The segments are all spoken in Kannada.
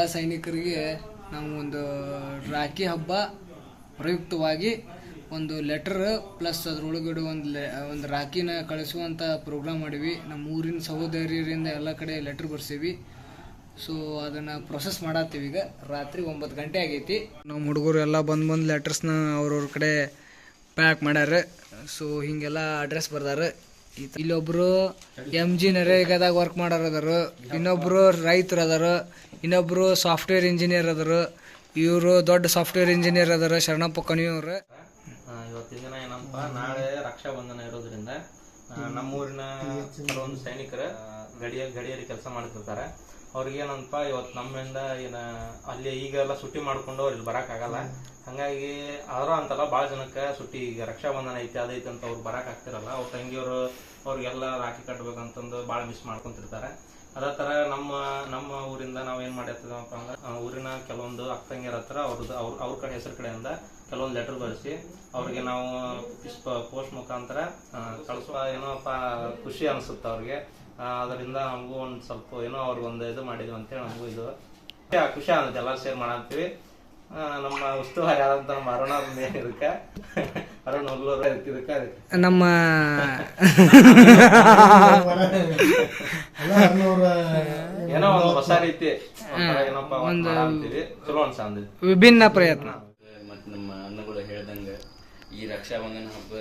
ಎಲ್ಲ ಸೈನಿಕರಿಗೆ ನಾವು ಒಂದು ರಾಖಿ ಹಬ್ಬ ಪ್ರಯುಕ್ತವಾಗಿ ಒಂದು ಲೆಟರ್ ಪ್ಲಸ್ ಅದ್ರೊಳಗಡೆ ಒಂದು ಲೆ ಒಂದು ರಾಖಿನ ಕಳಿಸುವಂಥ ಪ್ರೋಗ್ರಾಮ್ ಮಾಡಿವಿ. ನಮ್ಮ ಊರಿನ ಸಹೋದರಿಯರಿಂದ ಎಲ್ಲ ಕಡೆ ಲೆಟ್ರ್ ಬರ್ಸೀವಿ. ಸೊ ಅದನ್ನು ಪ್ರೊಸೆಸ್ ಮಾಡತ್ತೀವಿ ಈಗ. ರಾತ್ರಿ ಒಂಬತ್ತು ಗಂಟೆ ಆಗೈತಿ. ನಮ್ಮ ಹುಡುಗರು ಎಲ್ಲ ಬಂದು ಬಂದು ಲೆಟರ್ಸ್ನ ಅವ್ರವ್ರ ಕಡೆ ಪ್ಯಾಕ್ ಮಾಡ್ಯಾರ. ಸೊ ಹೀಗೆಲ್ಲ ಅಡ್ರೆಸ್ ಬರ್ದಾರ. ಇಲ್ಲೊಬ್ರು ಎಂ ಜಿ ನರೇಗಾದಾಗ ವರ್ಕ್ ಮಾಡೋರು ಅದಾರು ಇನ್ನೊಬ್ರು ರೈತರು ಅದರು ಇನ್ನೊಬ್ರು ಸಾಫ್ಟ್ವೇರ್ ಇಂಜಿನಿಯರ್ ಅದರು ಇವರು ದೊಡ್ಡ ಸಾಫ್ಟ್ವೇರ್ ಇಂಜಿನಿಯರ್ ಅದಾರ ಶರಣಪ್ಪ ಕಣಿಯವ್ರು ಇವತ್ತಿನ ದಿನ ಏನಪ್ಪ ನಾಳೆ ರಕ್ಷಾ ಬಂಧನ ಇರೋದ್ರಿಂದ ನಮ್ಮೂರಿನ ಕೆಲವೊಂದು ಸೈನಿಕರ ಗಡಿಯ ಗಡಿಯಲ್ಲಿ ಕೆಲಸ ಮಾಡ್ತಿರ್ತಾರೆ. ಅವ್ರಿಗೆ ಏನಂತ ಇವತ್ತು ನಮ್ಮಿಂದ ಏನ ಅಲ್ಲಿ ಈಗೆಲ್ಲ ಸುಟ್ಟಿ ಮಾಡ್ಕೊಂಡು ಅವ್ರು ಇಲ್ಲಿ ಆಗಲ್ಲ ಹಂಗಾಗಿ ಆದ್ರೂ ಅಂತಲ್ಲ ಭಾಳ ಜನಕ್ಕೆ ಸುಟ್ಟಿ ಈಗ ರಕ್ಷಾ ಬಂಧನ ಐತಿ ಅದೈತಿ ಅಂತ ಅವ್ರು ಬರಕ್ ಆಗ್ತಿರಲ್ಲ. ಅವ್ರ ತಂಗಿಯವರು ಅವ್ರಿಗೆಲ್ಲ ರಾಖಿ ಕಟ್ಬೇಕಂತಂದು ಭಾಳ ಮಿಸ್ ಮಾಡ್ಕೊಂತಿರ್ತಾರೆ. ಅದೇ ತರ ನಮ್ಮ ನಮ್ಮ ಊರಿಂದ ನಾವ್ ಏನ್ ಮಾಡಿರ್ತೀವಪ್ಪ ಅಂದ್ರೆ ಊರಿನ ಕೆಲವೊಂದು ಅಕ್ಕಂಗಿಯರ ಹತ್ರ ಅವ್ರದ್ದು ಅವ್ರ ಅವ್ರ ಕಡೆ ಹೆಸರು ಕಡೆಯಿಂದ ಕೆಲವೊಂದು ಲೆಟರ್ ಬರೆಸಿ ಅವ್ರಿಗೆ ನಾವು ಪೋಸ್ಟ್ ಮುಖಾಂತರ ಕಳ್ಸುವ ಏನೋಪ್ಪ ಖುಷಿ ಅನ್ಸುತ್ತೆ ಅವ್ರಿಗೆ. ಅದರಿಂದ ನಮಗೂ ಒಂದು ಸ್ವಲ್ಪ ಏನೋ ಅವ್ರಿಗೆ ಒಂದು ಇದು ಮಾಡಿದ್ವಿ ಅಂತೇಳಿ ನಮಗೂ ಇದು. ಖುಷಿ- ಖುಷಿ ಆಗುತ್ತೆ ಎಲ್ಲರೂ ಶೇರ್ ಮಾಡಂತೀವಿ ನಮ್ಮ ಉಸ್ತುವಾರಿ ಆದಂತ ನಮ್ಮ ಅರುಣ ಇದಕ್ಕೆ ಅರುಣ್ ಹುಲ್ಲೂರು ಇದಕ್ಕೆ ಅದಕ್ಕೆ. ನಮ್ಮ ಏನೋ ಒಂದು ಹೊಸ ರೀತಿ ಏನಪ್ಪ ಒಂದು ಚಲೋ ಅನ್ಸ ವಿಭಿನ್ನ ಪ್ರಯತ್ನ ಮತ್ತು ನಮ್ಮ ಅಣ್ಣಗಳು ಹೇಳ್ದಂಗೆ ಈ ರಕ್ಷಾಬಂಧನ ಹಬ್ಬ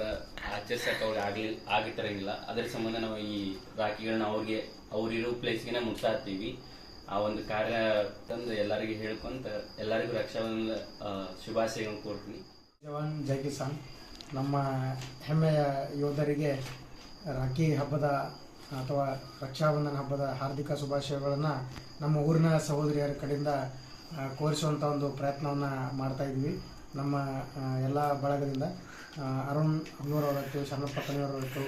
ಆಚರಿಸಕ್ಕೆ ಅವ್ರಿಗೆ ಆಗ್ಲಿ ಆಗಿಟ್ಟಿರಂಗಿಲ್ಲ ಅದ್ರ ಸಂಬಂಧ ನಾವು ಈ ರಾಖಿಗಳನ್ನ ಅವ್ರಿಗೆ ಅವ್ರಿರೋ ಪ್ಲೇಸ್ಗೆ ಮುಟ್ತಾ ಇರ್ತೀವಿ. ಆ ಒಂದು ಕಾರ್ಯ ತಂದು ಎಲ್ಲರಿಗೂ ಹೇಳ್ಕೊಂತ ಎಲ್ಲರಿಗೂ ರಕ್ಷಾಬಂಧನ ಬಂಧನ ಶುಭಾಶಯಗಳನ್ನು ಕೊಡ್ತೀನಿ ಜವಾನ್ ಜೈ ಕಿಸಾನ್ ನಮ್ಮ ಹೆಮ್ಮೆಯ ಯೋಧರಿಗೆ ರಾಖಿ ಹಬ್ಬದ, ಅಥವಾ ರಕ್ಷಾಬಂಧನ ಹಬ್ಬದ ಹಾರ್ದಿಕ ಶುಭಾಶಯಗಳನ್ನು ನಮ್ಮ ಊರಿನ ಸಹೋದರಿಯರ ಕಡೆಯಿಂದ ಕೋರಿಸುವಂತ ಒಂದು ಪ್ರಯತ್ನವನ್ನು ಮಾಡ್ತಾ ಇದ್ವಿ. ನಮ್ಮ ಎಲ್ಲ ಬಳಗದಿಂದ. ಅರುಣ್ ಅಬ್ನೂರ್ ಅವರಾಯ್ತು ಶರಣಪ್ಪ ಕಣಿಯವರಾಯ್ತು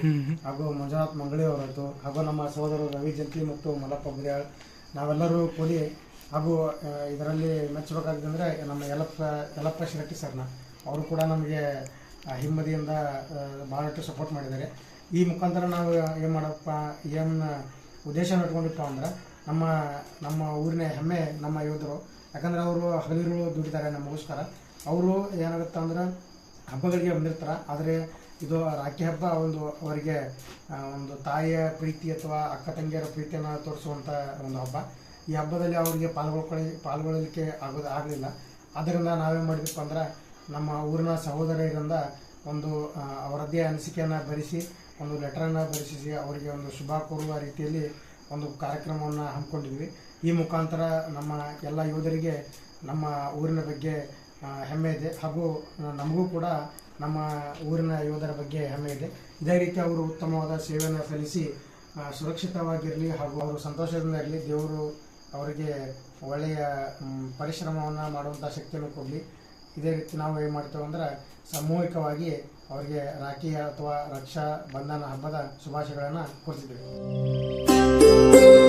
ಹಾಗೂ ಮಂಜುನಾಥ್ ಮಂಗಳಿ ಅವರಾಯ್ತು ಹಾಗೂ ನಮ್ಮ ಸಹೋದರರು ರವಿ ಜಂತಿ ಮತ್ತು ಮಲ್ಲಪ್ಪ ಗುರಿಯಾಳ್ ನಾವೆಲ್ಲರೂ ಕೂಡಿ ಹಾಗೂ ಇದರಲ್ಲಿ ಅಂದರೆ ನಮ್ಮ ಯಲಪ್ಪ ಯಲಪ್ಪ ಶಿರಟ್ಟಿ ಸರ್ನ. ಅವರು ಕೂಡ ನಮಗೆ ಹಿಮ್ಮದಿಯಿಂದ ಭಾಳಷ್ಟು ಸಪೋರ್ಟ್ ಮಾಡಿದ್ದಾರೆ. ಈ ಮುಖಾಂತರ ನಾವು ಏನು ಮಾಡಪ್ಪ ಏನು ಉದ್ದೇಶ ಇಟ್ಕೊಂಡಿಪ್ಪ ಅಂದ್ರೆ ನಮ್ಮ ನಮ್ಮ ಊರಿನ ಹೆಮ್ಮೆ ನಮ್ಮ ಯೋಧರು. ಯಾಕಂದ್ರೆ ಅವರು ಹಗಲಿರುಳು ದುಡಿತಾರೆ ನಮಗೋಸ್ಕರ. ಅವರು ಏನಾಗುತ್ತೆ ಅಂದ್ರೆ ಹಬ್ಬಗಳಿಗೆ ಬಂದಿರ್ತಾರೆ. ಆದರೆ ಇದು ರಾಖಿ ಹಬ್ಬ ಒಂದು ಅವರಿಗೆ ಒಂದು ತಾಯಿಯ ಪ್ರೀತಿ ಅಥವಾ ಅಕ್ಕ ತಂಗಿಯರ ಪ್ರೀತಿಯನ್ನು ತೋರಿಸುವಂಥ ಒಂದು ಹಬ್ಬ. ಈ ಹಬ್ಬದಲ್ಲಿ ಅವರಿಗೆ ಪಾಲ್ಗೊಳ್ಕೊಳ್ಳಿ, ಪಾಲ್ಗೊಳ್ಳಲಿಕ್ಕೆ ಆಗೋದು ಆಗಲಿಲ್ಲ. ಆದ್ದರಿಂದ ನಾವೇನು ಮಾಡಿದಪ್ಪ ಅಂದ್ರೆ, ನಮ್ಮ ಊರಿನ ಸಹೋದರರಿಂದ ಒಂದು ಅವರದ್ದೇ ಅನಿಸಿಕೆಯನ್ನು ಭರಿಸಿ, ಒಂದು ಲೆಟರನ್ನು ಭರಿಸಿ ಅವರಿಗೆ ಒಂದು ಶುಭ ಕೋರುವ ರೀತಿಯಲ್ಲಿ ಒಂದು ಕಾರ್ಯಕ್ರಮವನ್ನು ಹಮ್ಮಿಕೊಂಡಿದ್ವಿ. ಈ ಮುಖಾಂತರ ನಮ್ಮ ಎಲ್ಲ ಯೋಧರಿಗೆ, ನಮ್ಮ ಊರಿನ ಬಗ್ಗೆ ಹೆಮ್ಮೆ ಇದೆ. ಹಾಗೂ ನಮಗೂ ಕೂಡ ನಮ್ಮ ಊರಿನ ಯೋಧರ ಬಗ್ಗೆ ಹೆಮ್ಮೆ ಇದೆ. ಇದೇ ರೀತಿ ಅವರು ಉತ್ತಮವಾದ ಸೇವೆಯನ್ನು ಸಲ್ಲಿಸಿ ಸುರಕ್ಷಿತವಾಗಿರಲಿ ಹಾಗೂ ಅವರು ಸಂತೋಷದಿಂದ ಇರಲಿ, ದೇವರು ಅವರಿಗೆ ಒಳ್ಳೆಯ ಪರಿಶ್ರಮವನ್ನು ಮಾಡುವಂಥ ಶಕ್ತಿಯನ್ನು ಕೊಡಲಿ. ಇದೇ ರೀತಿ ನಾವು ಏನು ಮಾಡ್ತೇವೆ ಅಂದ್ರೆ, ಸಾಮೂಹಿಕವಾಗಿ ಅವರಿಗೆ ರಾಖಿ ಅಥವಾ ರಕ್ಷಾ, ಬಂಧನ ಹಬ್ಬದ ಶುಭಾಶಯಗಳನ್ನು ಕೋರ್ತಿದ್ದೇವೆ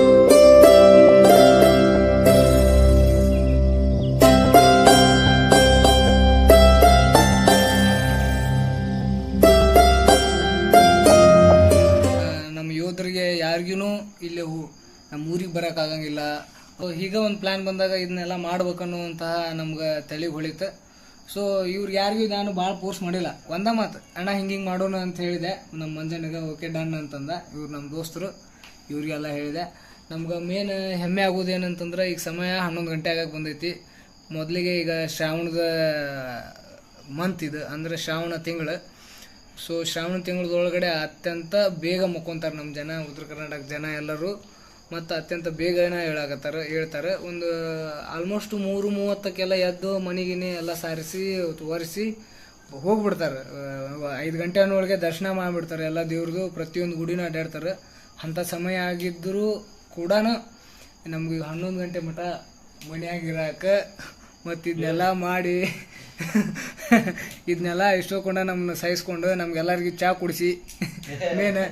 ನಮ್ಮ ಊರಿಗೆ ಬರೋಕ್ಕಾಗಂಗಿಲ್ಲ ಈಗ ಒಂದು ಪ್ಲ್ಯಾನ್ ಬಂದಾಗ ಇದನ್ನೆಲ್ಲ ಮಾಡ್ಬೇಕನ್ನುವಂತಹ ನಮ್ಗೆ ತಲೆಗೆ ಹೊಳಿತು. ಸೊ ಇವ್ರು ಯಾರಿಗೂ ನಾನು ಭಾಳ ಫೋರ್ಸ್ ಮಾಡಿಲ್ಲ. ಒಂದ ಮಾತು, ಅಣ್ಣ ಹಿಂಗೆ ಹಿಂಗೆ ಮಾಡೋಣ ಅಂತ ಹೇಳಿದೆ. ನಮ್ಮ ಮಂಜನಿಗೆ ಓಕೆ ಡನ್ ಅಂತಂದ. ಇವ್ರು ನಮ್ಮ ದೋಸ್ತರು, ಇವ್ರಿಗೆಲ್ಲ ಹೇಳಿದೆ. ನಮ್ಗೆ ಮೇನ್ ಹೆಮ್ಮೆ ಆಗೋದು ಏನಂತಂದ್ರೆ ಈಗ ಸಮಯ ಹನ್ನೊಂದು ಗಂಟೆ ಆಗಕ್ಕೆ ಬಂದೈತಿ. ಮೊದಲಿಗೆ ಈಗ ಶ್ರಾವಣದ ಮಂತ್ ಇದು, ಅಂದರೆ ಶ್ರಾವಣ ತಿಂಗಳು. ಸೊ ಶ್ರಾವಣ ತಿಂಗಳದೊಳಗಡೆ ಅತ್ಯಂತ ಬೇಗ ಮುಕ್ಕೊಂತಾರೆ ನಮ್ಮ ಜನ, ಉತ್ತರ ಕರ್ನಾಟಕ ಜನ ಎಲ್ಲರೂ. ಮತ್ತು ಅತ್ಯಂತ ಬೇಗನೆ ಹೇಳಾಕತ್ತಾರ, ಹೇಳ್ತಾರೆ. ಒಂದು ಆಲ್ಮೋಸ್ಟ್ ಮೂರು ಮೂವತ್ತಕ್ಕೆಲ್ಲ ಎದ್ದು ಮನೆಗಿನಿ ಎಲ್ಲ ಸಾರಿಸಿ ಒರೆಸಿ ಹೋಗ್ಬಿಡ್ತಾರೆ. ಐದು ಗಂಟೆ ಅನ್ನೋಳಗೆ ದರ್ಶನ ಮಾಡಿಬಿಡ್ತಾರೆ. ಎಲ್ಲ ದೇವ್ರದ್ದು ಪ್ರತಿಯೊಂದು ಗುಡಿನ ಅಡ್ಡಾಡ್ತಾರೆ. ಅಂಥ ಸಮಯ ಆಗಿದ್ದರೂ ಕೂಡ ನಮ್ಗೆ ಹನ್ನೊಂದು ಗಂಟೆ ಮಠ ಮನೆಯಾಗಿರಾಕ ಮತ್ತು ಇದನ್ನೆಲ್ಲ ಮಾಡಿ ಇದನ್ನೆಲ್ಲ ಇಷ್ಟೊಂಡ ನಮ್ಮನ್ನ ಸಹಿಸ್ಕೊಂಡು ನಮ್ಗೆಲ್ಲರಿಗೂ ಚಹಾ ಕುಡಿಸಿ ಮೇನ್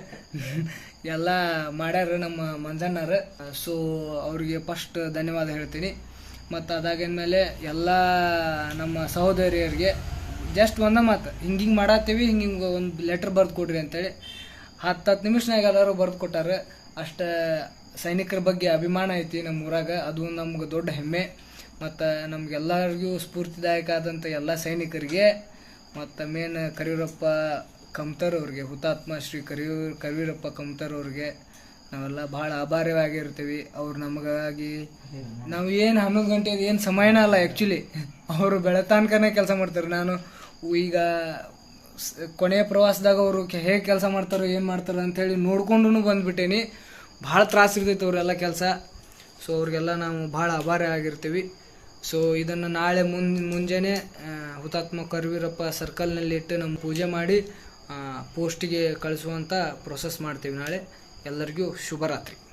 ಎಲ್ಲ ಮಾಡ್ಯಾರ ನಮ್ಮ ಮಂಜಣ್ಣರು. ಸೊ ಅವ್ರಿಗೆ ಫಸ್ಟ್ ಧನ್ಯವಾದ ಹೇಳ್ತೀನಿ. ಮತ್ತು ಅದಾಗಿದ್ಮೇಲೆ ಎಲ್ಲ ನಮ್ಮ ಸಹೋದರಿಯರಿಗೆ ಜಸ್ಟ್ ಒಂದೇ ಮಾತು, ಹಿಂಗೆ ಹಿಂಗೆ ಮಾಡತ್ತೀವಿ, ಹಿಂಗೆ ಹಿಂಗೆ ಒಂದು ಲೆಟ್ರ್ ಬರೆದು ಕೊಡ್ರಿ ಅಂತೇಳಿ. ಹತ್ತು ಹತ್ತು ನಿಮಿಷನಾಗ ಎಲ್ಲರೂ ಬರೆದು ಕೊಟ್ಟಾರ. ಅಷ್ಟು ಸೈನಿಕರ ಬಗ್ಗೆ ಅಭಿಮಾನ ಐತಿ ನಮ್ಮ ಊರಾಗ, ಅದು ನಮ್ಗೆ ದೊಡ್ಡ ಹೆಮ್ಮೆ. ಮತ್ತು ನಮಗೆಲ್ಲರಿಗೂ ಸ್ಫೂರ್ತಿದಾಯಕ ಆದಂಥ ಎಲ್ಲ ಸೈನಿಕರಿಗೆ, ಮತ್ತು ಮೇನ್ ಕರಿಯೂರಪ್ಪ ಕಮ್ತರ್ ಅವ್ರಿಗೆ, ಹುತಾತ್ಮ ಶ್ರೀ ಕರಿಯೂರ್ ಕರಿವೀರಪ್ಪ ಕಮ್ತರ್ ಅವ್ರಿಗೆ ನಾವೆಲ್ಲ ಭಾಳ ಆಭಾರವಾಗಿರ್ತೀವಿ ಅವ್ರು ನಮಗಾಗಿ ನಾವು ಏನು ಹನ್ನೊಂದು ಗಂಟೆ ಏನು ಸಮಯನ ಅಲ್ಲ ಆ್ಯಕ್ಚುಲಿ ಅವರು ಬೆಳತಾನ್ಕನೇ ಕೆಲಸ ಮಾಡ್ತಾರೆ. ನಾನು ಈಗ ಕೊನೆಯ ಪ್ರವಾಸದಾಗ ಅವರು ಹೇಗೆ ಕೆಲಸ ಮಾಡ್ತಾರೋ, ಏನು ಮಾಡ್ತಾರೋ ಅಂಥೇಳಿ ನೋಡ್ಕೊಂಡು ಬಂದ್ಬಿಟ್ಟೇನಿ. ಭಾಳ ತ್ರಾಸ ಇರ್ತೈತೆ ಅವರೆಲ್ಲ ಕೆಲಸ. ಸೊ ಅವ್ರಿಗೆಲ್ಲ ನಾವು ಭಾಳ ಆಭಾರಿ ಆಗಿರ್ತೀವಿ ಸೊ ಇದನ್ನು ನಾಳೆ ಮುನ್ ಮುಂಜಾನೆ ಹುತಾತ್ಮ ಕರ್ವೀರಪ್ಪ ಸರ್ಕಲ್ನಲ್ಲಿ ಇಟ್ಟು ನಮ್ಮ ಪೂಜೆ ಮಾಡಿ ಪೋಸ್ಟಿಗೆ ಕಳಿಸುವಂಥ ಪ್ರೊಸೆಸ್ ಮಾಡ್ತೀವಿ ನಾಳೆ. ಎಲ್ಲರಿಗೂ ಶುಭರಾತ್ರಿ.